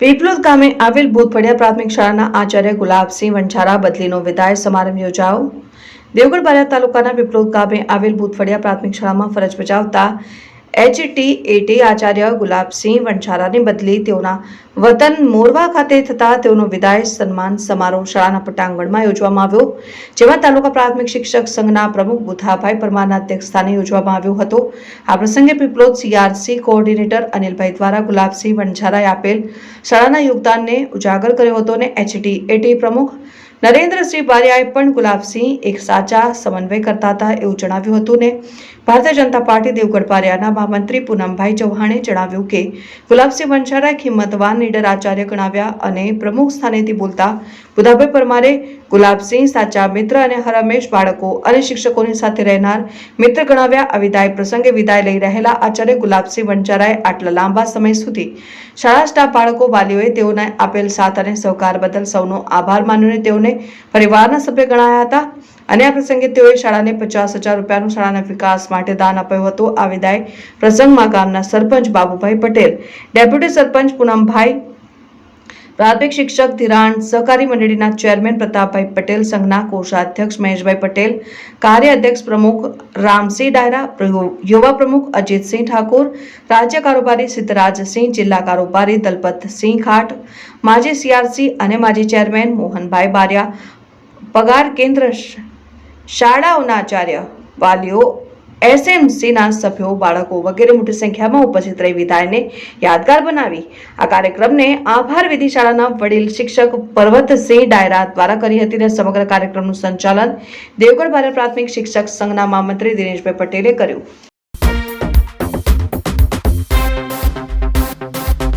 પીપલોદ ગામે આવેલ ભૂતફળિયા પ્રાથમિક શાળાના આચાર્ય ગુલાબસિંહ વંછારા બદલીનો વિદાય સમારંભ યોજાયો. દેવગઢ બારિયા તાલુકાના પીપલોદ ગામે આવેલ ભૂતફળિયા પ્રાથમિક શાળામાં ફરજ બજાવતા એચટી એટી આચાર્ય ગુલાબસિંહ વંછારાની બદલી તેઓના વતન મોરવા ખાતે થતા તેઓનો વિદાય સન્માન સમારોહ શાળાના પટાંગણમાં યોજવામાં આવ્યો, જેમાં તાલુકા પ્રાથમિક શિક્ષક સંઘના પ્રમુખ બુથાભાઈ પરમારના અધ્યક્ષસ્થાને યોજવામાં આવ્યો હતો. આ પ્રસંગે પીપલોદ સીઆરસી કોઓર્ડિનેટર અનિલભાઈ દ્વારા ગુલાબસિંહ વંછારાએ આપેલ શાળાના યોગદાનને ઉજાગર કર્યો હતો અને એચટી એટી પ્રમુખ નરેન્દ્રસિંહ બારિયાએ પણ ગુલાબસિંહ એક સાચા સમન્વય કરતા હતા એવું જણાવ્યું હતું ને. ભારતીય જનતા પાર્ટી દેવગઢ બારિયાના મહામંત્રી પૂનમભાઈ ચૌહાણે જણાવ્યું કે, ગુલાબસિંહ વંશારાએ કિંમતવાન નીડર આચાર્ય ગણાવ્યા અને પ્રમુખ સ્થાનેથી બોલતા બુધાભાઈ પરમારે ગુલાબસિંહ સાચા મિત્ર અને હરમેશ બાળકો અને શિક્ષકોની સાથે રહેનાર મિત્ર ગણાવ્યા. આ વિદાય પ્રસંગે વિદાય લઈ રહેલા આચાર્ય ગુલાબસિંહ વંચારાએ આટલા લાંબા સમય સુધી શાળા સ્ટાફ બાળકો વાલીઓએ તેઓને આપેલ સાથ અને સહકાર બદલ સૌનો આભાર માન્યો તેઓને પરિવારના સભ્ય ગણાયા હતા. અને આ પ્રસંગે તેઓએ શાળાને પચાસ હજાર રૂપિયાનું શાળાના વિકાસ માટે દાન આપ્યું હતું. આ વિદાય પ્રસંગમાં ગામના સરપંચ બાબુભાઈ પટેલ, ડેપ્યુટી સરપંચ પૂનમભાઈ પ્રાથમિક શિક્ષક ધિરાણ સહકારી મંડળીના ચેરમેન પ્રતાપભાઈ પટેલ સંઘના કોષાધ્યક્ષ મહેશભાઈ પટેલ, કાર્ય અધ્યક્ષ પ્રમુખ રામસિંહ ડાયરા યુવા પ્રમુખ અજીતસિંહ ઠાકોર, રાજ્ય કારોબારી સિદ્ધરાજસિંહ, જિલ્લા કારોબારી દલપતસિંહ ખાટ, માજી સીઆરસી અને માજી ચેરમેન મોહનભાઈ બારિયા, પગાર કેન્દ્ર શાળાઓના આચાર્ય, વાલીઓ એસએમસીના સભ્યો, બાળકો વગેરે મોટી સંખ્યામાં ઉપસ્થિત રહી વિદાયને યાદગાર બનાવી. આ કાર્યક્રમને આભાર વિધિ શાળાના વડીલ શિક્ષક પર્વતસિંહ ડાયરા દ્વારા કરી હતી અને સમગ્ર કાર્યક્રમનું સંચાલન દેવગઢ ભારત પ્રાથમિક શિક્ષક સંઘના મહામંત્રી દિનેશભાઈ પટેલે કર્યું.